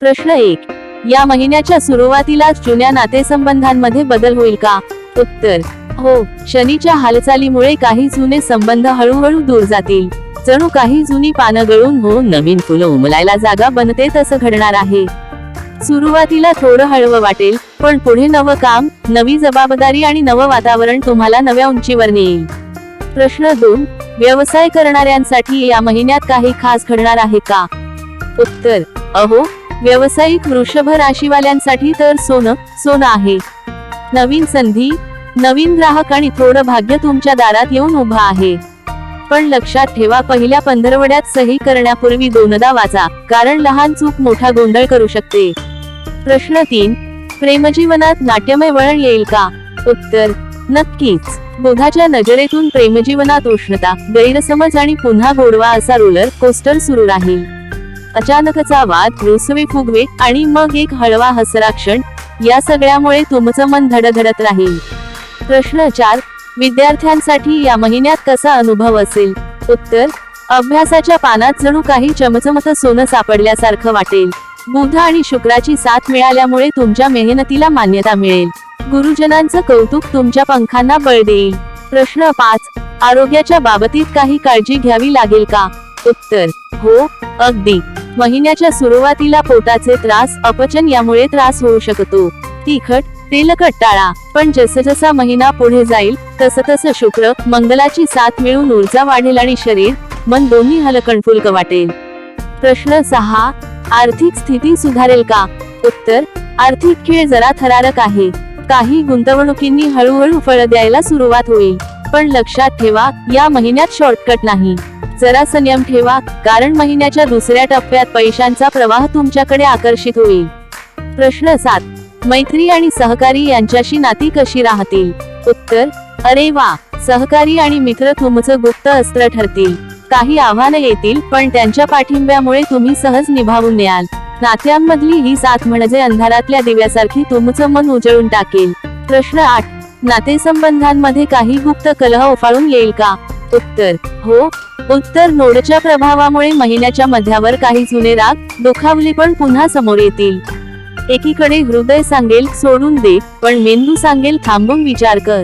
प्रश्न एक. या महिन्याच्या सुरुवातीलाच जुन्या नातेसंबंधांमध्ये बदल होईल का? उत्तर. हो शनीच्या हालचालीमुळे काही जुने संबंध हळूहळू दूर जातील. जणू काही जुनी पानं गळून होऊन नवीन फुलं उमलायला जागा बनते तसं घडणार आहे. सुरुवातीला थोडं हळवं वाटेल पण पुढे नवं काम नवी जबाबदारी आणि नवं वातावरण तुम्हाला नव्या उंचीवर नेईल. प्रश्न दोन. व्यवसाय करणाऱ्यांसाठी या महिन्यात काही खास घडणार आहे का? उत्तर. अहो व्यावसायिक वृषभ राशीवाल्यांसाठी तर सोनं सोनं आहे. नवीन संधी नवीन ग्राहक आणि थोडं भाग्य तुमच्या दारात येऊन उभा आहे. पण लक्षात ठेवा पहिल्या पंधरवड्यात सही करण्यापूर्वी दोनदा वाचा कारण लहान चूक मोठा गोंधळ करू शकते. प्रश्न तीन प्रेमजीवनात नाट्यमय वळण येईल का? उत्तर नक्कीच. बुधाच्या नजरेतून प्रेमजीवनात उष्णता गैरसमज आणि पुन्हा गोडवा असा रोलर कोस्टर सुरू राहील. अचानकचा वाद रुसवे फुगवे आणि मग एक हळवा हसरा क्षण या सगळ्यामुळे तुमचं मन धडधडत राहील. प्रश्न चार विद्यार्थ्यांसाठी या महिन्यात कसा अनुभव असेल? उत्तर अभ्यासाच्या पानात जणू काही चमचमत सोनं सापडल्यासारखं वाटेल. बुध आणि शुक्राची साथ मिळाल्यामुळे तुमच्या मेहनतीला मान्यता मिळेल. गुरुजनांचं कौतुक तुमच्या पंखांना बळ देईल. प्रश्न पाच आरोग्याच्या बाबतीत काही काळजी घ्यावी लागेल का? उत्तर हो अगदी. महिन्याच्या सुरुवातीला पोटाचे त्रास अपचन यामुळे त्रास होऊ शकतो. तिखट तेलकट टाळा. पण जसजसा महिना पुढे जाईल तसतसं शुक्र मंगलाची साथ मिळून ऊर्जा वाढेल आणि शरीर मन दोन्ही हलकणफुलक वाटेल. प्रश्न सहा आर्थिक स्थिती सुधारेल का? उत्तर आर्थिक खेळ जरा थरारक आहे. काही गुंतवणुकींनी हळूहळू फळ द्यायला सुरुवात होईल. पण लक्षात ठेवा या महिन्यात शॉर्टकट नाही. जरा संयम ठेवा कारण महिन्याच्या दुसऱ्या टप्प्यात पैशांचा प्रवाह तुमच्याकडे आकर्षित होईल. प्रश्न सात. मैत्री आणि सहकारी यांच्याशी नाती कशी राहतील? उत्तर अरे वा सहकारी आणि मित्र तुमचं गुप्त अस्त्र ठरतील. काही आव्हानं येतील पण त्यांच्या पाठिंब्यामुळे तुम्ही सहज निभावून न्याल नात्यांमधली ही साथ म्हणजे अंधारातल्या दिव्यासारखी तुमचं मन उजळून टाकेल. प्रश्न आठ. नातेसंबंधांमध्ये काही गुप्त कलह उफाळून येईल का? उत्तर हो. उत्तर नोडच्या प्रभावामुळे महिन्याच्या मध्यावर काही जुने राग दुखावली पण पुन्हा समोर येतील. एकीकडे हृदय सांगेल सोडून दे पण मेंदू सांगेल थांबून विचार कर.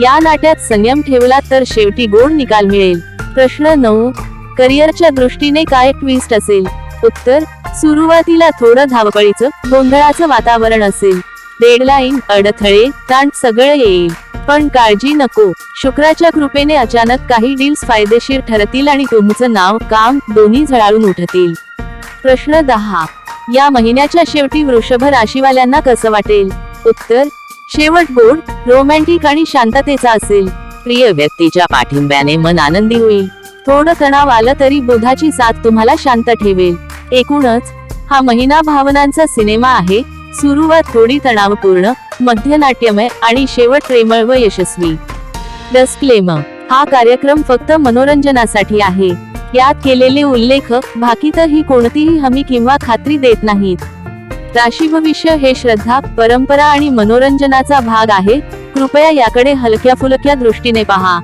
या नाट्यात संयम ठेवला तर शेवटी गोड निकाल मिळेल. प्रश्न नऊ करिअरच्या दृष्टीने काय ट्विस्ट असेल? उत्तर सुरुवातीला थोडं धावपळीचं गोंधळाचं वातावरण असेल. डेडलाईन अडथळे ताण सगळं येईल. पण काळजी नको. शुक्राच्या कृपेने अचानक काही डील्स फायदेशीर ठरतील आणि तुमचं नाव काम दोन्ही झळाळून उठतील. प्रश्न दहा. या महिन्याच्या शेवटी वृषभ राशीवाल्यांना कसं वाटेल? उत्तर शेवट गोड रोमॅन्टिक आणि शांततेचा असेल. प्रिय व्यक्तीच्या पाठिंब्याने मन आनंदी होईल. थोडं तणाव आलं तरी बुधाची साथ तुम्हाला शांत ठेवेल. एकूणच हा महिना भावनांचा सिनेमा आहे सुरुवात थोडी तणावपूर्ण मध्यनाट्यमय आणि शेवट प्रेमळ व यशस्वी. डिस्क्लेमर हा कार्यक्रम फक्त मनोरंजनासाठी आहे. यात केलेले उल्लेख भाकीतही कोणतीही हमी किंवा खात्री देत नाहीत. राशी भविष्य हे श्रद्धा परंपरा आणि मनोरंजनाचा भाग आहे. कृपया याकडे हलक्या फुलक्या दृष्टीने पहा.